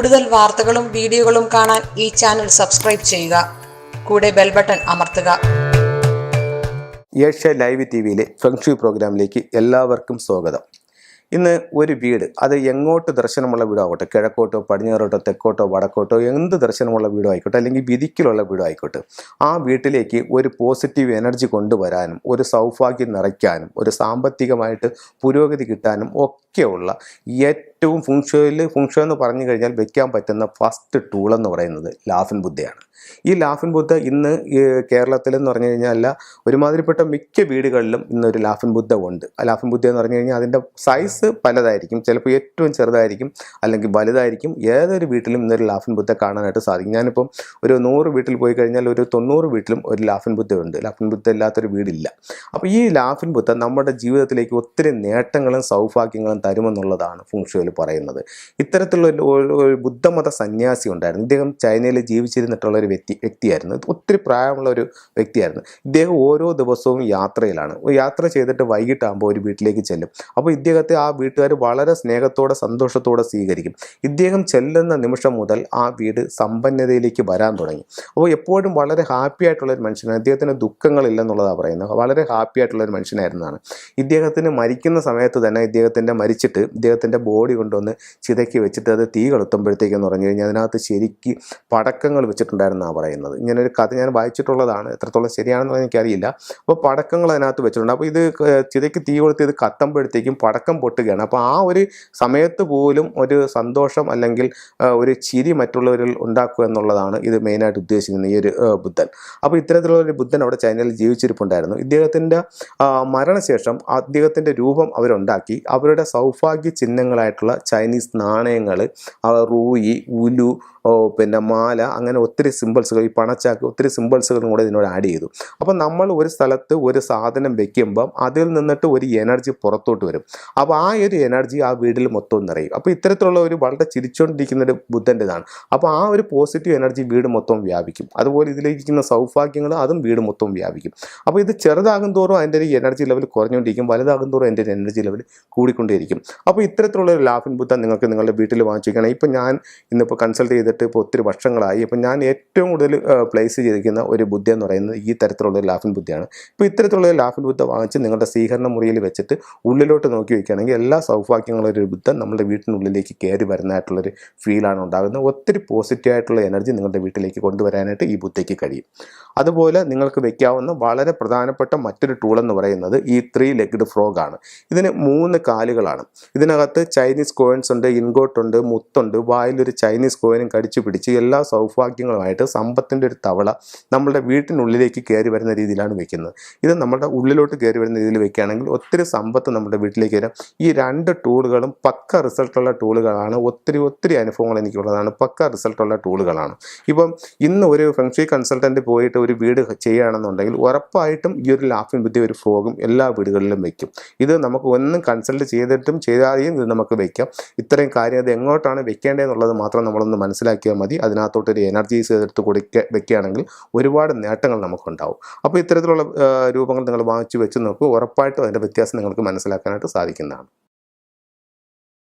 കൂടുതൽ വാർത്തകളും വീഡിയോകളും കാണാൻ ഈ ചാനൽ സബ്സ്ക്രൈബ് ചെയ്യുക. കൂടെ ബെൽ ബട്ടൺ അമർത്തുക. ഏഷ്യ ലൈവ് ടി വിയിലെ ഫെങ്ഷു പ്രോഗ്രാമിലേക്ക് എല്ലാവർക്കും സ്വാഗതം. ഇന്ന് ഒരു വീട് അത് എങ്ങോട്ട് ദർശനമുള്ള വീടാവട്ടെ കിഴക്കോട്ടോ പടിഞ്ഞാറോട്ടോ തെക്കോട്ടോ വടക്കോട്ടോ എന്ത് ദർശനമുള്ള വീടോ ആയിക്കോട്ടെ അല്ലെങ്കിൽ വിധിക്കിലുള്ള വീടോ ആയിക്കോട്ടെ ആ വീട്ടിലേക്ക് ഒരു പോസിറ്റീവ് എനർജി കൊണ്ടുവരാനും ഒരു സൗഭാഗ്യം നിറയ്ക്കാനും ഒരു സാമ്പത്തികമായിട്ട് പുരോഗതി കിട്ടാനും ഒക്കെയുള്ള ഏറ്റവും ഫുങ്ഷോയിൽ ഫുങ്ഷോ എന്ന് പറഞ്ഞു കഴിഞ്ഞാൽ വെക്കാൻ പറ്റുന്ന ഫസ്റ്റ് ടൂൾ എന്ന് പറയുന്നത് ലാഫിൻ ബുദ്ധയാണ്. ഈ ലാഫിൻ ബുദ്ധ ഇന്ന് കേരളത്തിൽ എന്ന് പറഞ്ഞു കഴിഞ്ഞാൽ ഒരുമാതിരിപ്പെട്ട മിക്ക വീടുകളിലും ഇന്നൊരു ലാഫിൻ ബുദ്ധ ഉണ്ട്. ആ ലാഫിൻ ബുദ്ധ എന്ന് പറഞ്ഞു കഴിഞ്ഞാൽ അതിന്റെ സൈസ് പലതായിരിക്കും. ചിലപ്പോൾ ഏറ്റവും ചെറുതായിരിക്കും അല്ലെങ്കിൽ വലുതായിരിക്കും. ഏതൊരു വീട്ടിലും ഇന്നൊരു ലാഫിൻ ബുദ്ധ കാണാനായിട്ട് സാധിക്കും. ഞാനിപ്പം ഒരു നൂറ് വീട്ടിൽ പോയി കഴിഞ്ഞാൽ ഒരു തൊണ്ണൂറ് വീട്ടിലും ഒരു ലാഫിൻ ബുദ്ധ ഉണ്ട്. ലാഫിൻ ബുദ്ധ ഇല്ലാത്തൊരു വീടില്ല. അപ്പോൾ ഈ ലാഫിൻ ബുദ്ധ നമ്മുടെ ജീവിതത്തിലേക്ക് ഒത്തിരി നേട്ടങ്ങളും സൗഭാഗ്യങ്ങളും തരുമെന്നുള്ളതാണ് ഫുങ്ഷുവിൽ പറയുന്നത്. ഇത്തരത്തിലുള്ള ഒരു- ബുദ്ധമത സന്യാസി ഉണ്ടായിരുന്നു. ഇദ്ദേഹം ചൈനയിൽ ജീവിച്ചിരുന്നിട്ടുള്ള ഒരു വ്യക്തി വ്യക്തിയായിരുന്നു. ഒത്തിരി പ്രായമുള്ള ഒരു വ്യക്തിയായിരുന്നു. ഇദ്ദേഹം ഓരോ ദിവസവും യാത്രയിലാണ്. യാത്ര ചെയ്തിട്ട് വൈകിട്ടാകുമ്പോൾ ഒരു വീട്ടിലേക്ക് ചെല്ലും. അപ്പോൾ ഇദ്ദേഹത്തെ ആ വീട്ടുകാർ വളരെ സ്നേഹത്തോടെ സന്തോഷത്തോടെ സ്വീകരിക്കും. ഇദ്ദേഹം ചെല്ലുന്ന നിമിഷം മുതൽ ആ വീട് സമ്പന്നതയിലേക്ക് വരാൻ തുടങ്ങി. അപ്പോൾ എപ്പോഴും വളരെ ഹാപ്പി ആയിട്ടുള്ള ഒരു മനുഷ്യനാണ്. ഇദ്ദേഹത്തിന് ദുഃഖങ്ങളില്ലെന്നുള്ളതാണ് പറയുന്നത്. വളരെ ഹാപ്പി ആയിട്ടുള്ള ഒരു ഇദ്ദേഹത്തിന് മരിക്കുന്ന സമയത്ത് തന്നെ ഇദ്ദേഹത്തിന്റെ മരിച്ചിട്ട് ഇദ്ദേഹത്തിന്റെ ബോഡി കൊണ്ടുവന്ന് ചിതക്കി വെച്ചിട്ട് അത് തീ കളുത്തുമ്പോഴത്തേക്കെന്ന് പറഞ്ഞു കഴിഞ്ഞാൽ അതിനകത്ത് ശരിക്ക് പടക്കങ്ങൾ വെച്ചിട്ടുണ്ടായിരുന്നാണ് പറയുന്നത്. ഇങ്ങനൊരു കഥ ഞാൻ വായിച്ചിട്ടുള്ളതാണ്. എത്രത്തോളം ശരിയാണെന്ന് എനിക്കറിയില്ല. അപ്പോൾ പടക്കങ്ങൾ അതിനകത്ത് വെച്ചിട്ടുണ്ട്. അപ്പോൾ ഇത് ചിതയ്ക്ക് തീ കൊളുത്തി ഇത് കത്തുമ്പോഴത്തേക്കും പടക്കം പൊട്ടുകയാണ്. അപ്പോൾ ആ ഒരു സമയത്ത് പോലും ഒരു സന്തോഷം അല്ലെങ്കിൽ ഒരു ചിരി മറ്റുള്ളവരിൽ ഉണ്ടാക്കുക എന്നുള്ളതാണ് ഇത് മെയിനായിട്ട് ഉദ്ദേശിക്കുന്നത് ഈ ഒരു ബുദ്ധൻ. അപ്പോൾ ഇത്തരത്തിലുള്ള ഒരു ബുദ്ധൻ അവിടെ ചൈനയിൽ ജീവിച്ചിരിപ്പുണ്ടായിരുന്നു. ഇദ്ദേഹത്തിന്റെ മരണശേഷം അദ്ദേഹത്തിന്റെ രൂപം അവരുണ്ടാക്കി. അവരുടെ സൗഭാഗ്യ ചിഹ്നങ്ങളായിട്ടുള്ള ചൈനീസ് നാണയങ്ങൾ റൂയി ഉലു പിന്നെ മാല അങ്ങനെ ഒത്തിരി സിമ്പിൾസുകൾ ഈ പണച്ചാക്ക് ഒത്തിരി സിമ്പിൾസുകളും കൂടെ ഇതിനോട് ആഡ് ചെയ്തു. അപ്പോൾ നമ്മൾ ഒരു സ്ഥലത്ത് ഒരു സാധനം വെക്കുമ്പം അതിൽ നിന്നിട്ട് ഒരു എനർജി പുറത്തോട്ട് വരും. അപ്പോൾ ആ ഒരു എനർജി ആ വീട്ടിൽ മൊത്തം നിറയും. അപ്പോൾ ഇത്തരത്തിലുള്ള ഒരു വളരെ ചിരിച്ചുകൊണ്ടിരിക്കുന്ന ഒരു ബുദ്ധന്റെതാണ്. അപ്പോൾ ആ ഒരു പോസിറ്റീവ് എനർജി വീട് മൊത്തം വ്യാപിക്കും. അതുപോലെ ഇതിലിരിക്കുന്ന സൗഭാഗ്യങ്ങൾ അതും വീട് മൊത്തം വ്യാപിക്കും. അപ്പോൾ ഇത് ചെറുതാകും തോറും അതിന്റെ ഒരു എനർജി ലെവൽ കുറഞ്ഞുകൊണ്ടിരിക്കും. വലുതാകും തോറും അതിന്റെ എനർജി ലെവൽ കൂടിക്കൊണ്ടേയിരിക്കും. അപ്പോൾ ഇത്തരത്തിലുള്ള ഒരു ലാഫിൻ ബുദ്ധ നിങ്ങൾക്ക് നിങ്ങളുടെ വീട്ടിൽ വാങ്ങിച്ചിരിക്കണം ഇപ്പോൾ ഞാൻ ഇന്നിപ്പോൾ കൺസൾട്ട് ചെയ്തിട്ട് ഇപ്പോൾ ഒത്തിരി വർഷങ്ങളായി. ഇപ്പം ഞാൻ ഏറ്റവും കൂടുതൽ പ്ലേസ് ചെയ്തിരിക്കുന്ന ഒരു ബുദ്ധ എന്ന് പറയുന്നത് ഈ തരത്തിലുള്ള ലാഫിൻ ബുദ്ധയാണ്. ഇപ്പോൾ ഇത്തരത്തിലുള്ള ലാഫിൻ ബുദ്ധ വാങ്ങിച്ച് നിങ്ങളുടെ സ്വീകരണ മുറിയിൽ വെച്ചിട്ട് ഉള്ളിലോട്ട് നോക്കി വയ്ക്കുകയാണെങ്കിൽ എല്ലാ സൗഭാഗ്യങ്ങളും ഒരു ബുദ്ധ നമ്മുടെ വീട്ടിനുള്ളിലേക്ക് കയറി വരുന്നതായിട്ടുള്ളൊരു ഫീലാണ് ഉണ്ടാകുന്നത്. ഒത്തിരി പോസിറ്റീവ് ആയിട്ടുള്ള എനർജി നിങ്ങളുടെ വീട്ടിലേക്ക് കൊണ്ടുവരാനായിട്ട് ഈ ബുദ്ധയ്ക്ക് കഴിയും. അതുപോലെ നിങ്ങൾക്ക് വെക്കാവുന്ന വളരെ പ്രധാനപ്പെട്ട മറ്റൊരു ടൂൾ എന്ന് പറയുന്നത് ഈ ത്രീ ലെഗ്ഡ് ഫ്രോഗാണ് ഇതിന് മൂന്ന് കാലുകളാണ്. ഇതിനകത്ത് ചൈനീസ് കോയിൻസ് ഉണ്ട് ഇൻഗോട്ട് ഉണ്ട് മുത്തുണ്ട് വായിലൊരു ചൈനീസ് കോയിനും കടിച്ചു പിടിച്ച് എല്ലാ സൗഭാഗ്യങ്ങളുമായിട്ട് സമ്പത്തിന്റെ ഒരു തവള നമ്മുടെ വീട്ടിനുള്ളിലേക്ക് കയറി വരുന്ന രീതിയിലാണ് വെക്കുന്നത്. ഇത് നമ്മുടെ ഉള്ളിലോട്ട് കയറി വരുന്ന രീതിയിൽ വെക്കുകയാണെങ്കിൽ ഒത്തിരി സമ്പത്ത് നമ്മുടെ വീട്ടിലേക്ക് വരാം. ഈ രണ്ട് ടൂളുകളും പക്ക റിസൾട്ടുള്ള ടൂളുകളാണ്. ഒത്തിരി ഒത്തിരി അനുഭവങ്ങൾ എനിക്കുള്ളതാണ്. പക്ക റിസൾട്ടുള്ള ടൂളുകളാണ്. ഇപ്പം ഇന്ന് ഒരു ഫെങ്ഷി കൺസൾട്ടന്റ് പോയിട്ട് ഒരു വീട് ചെയ്യുകയാണെന്നുണ്ടെങ്കിൽ ഉറപ്പായിട്ടും ഈ ഒരു ലാഫിൻ ബുദ്ധി ഒരു ഫ്രോഗും എല്ലാ വീടുകളിലും വയ്ക്കും ഇത് നമുക്ക് ഒന്നും കൺസൾട്ട് ചെയ്തിട്ടും ചെയ്താതെയും ഇത് നമുക്ക് വെക്കാം. ഇത്രയും കാര്യം അത് എങ്ങോട്ടാണ് വെക്കേണ്ടതെന്നുള്ളത് മാത്രം നമ്മളൊന്ന് മനസ്സിലാക്കിയാൽ മതി. അതിനകത്തോട്ടൊരു എനർജീസ് എടുത്ത് കൊടുക്കുക വെക്കുകയാണെങ്കിൽ ഒരുപാട് നേട്ടങ്ങൾ നമുക്കുണ്ടാവും. അപ്പോൾ ഇത്തരത്തിലുള്ള രൂപങ്ങൾ നിങ്ങൾ വാങ്ങിച്ച് വെച്ച് നോക്കുക ഉറപ്പായിട്ടും അതിന്റെ വ്യത്യാസം നിങ്ങൾക്ക് മനസ്സിലാക്കാനായിട്ട് സാധിക്കുന്നതാണ്.